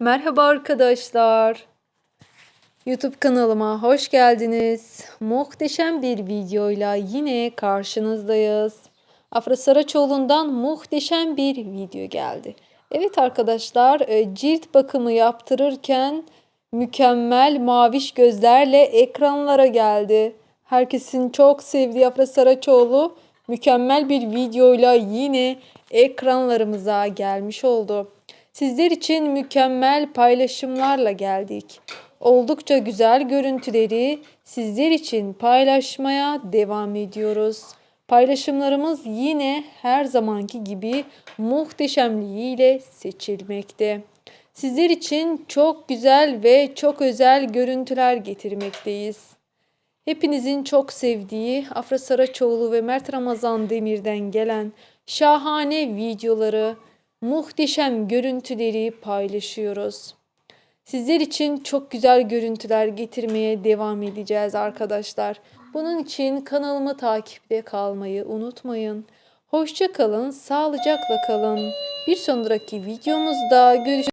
Merhaba arkadaşlar. YouTube kanalıma hoş geldiniz. Muhteşem bir videoyla yine karşınızdayız. Afra Saraçoğlu'ndan muhteşem bir video geldi. Evet arkadaşlar, e, cilt bakımı yaptırırken mükemmel maviş gözlerle ekranlara geldi. Herkesin çok sevdiği Afra Saraçoğlu mükemmel bir videoyla yine ekranlarımıza gelmiş oldu. Sizler için mükemmel paylaşımlarla geldik. Oldukça güzel görüntüleri sizler için paylaşmaya devam ediyoruz. Paylaşımlarımız yine her zamanki gibi muhteşemliğiyle seçilmekte. Sizler için çok güzel ve çok özel görüntüler getirmekteyiz. Hepinizin çok sevdiği Afra Saraçoğlu ve Mert Ramazan Demir'den gelen şahane videoları, muhteşem görüntüleri paylaşıyoruz. Sizler için çok güzel görüntüler getirmeye devam edeceğiz arkadaşlar. Bunun için kanalımı takipte kalmayı unutmayın. Hoşça kalın, sağlıcakla kalın. Bir sonraki videomuzda görüşürüz.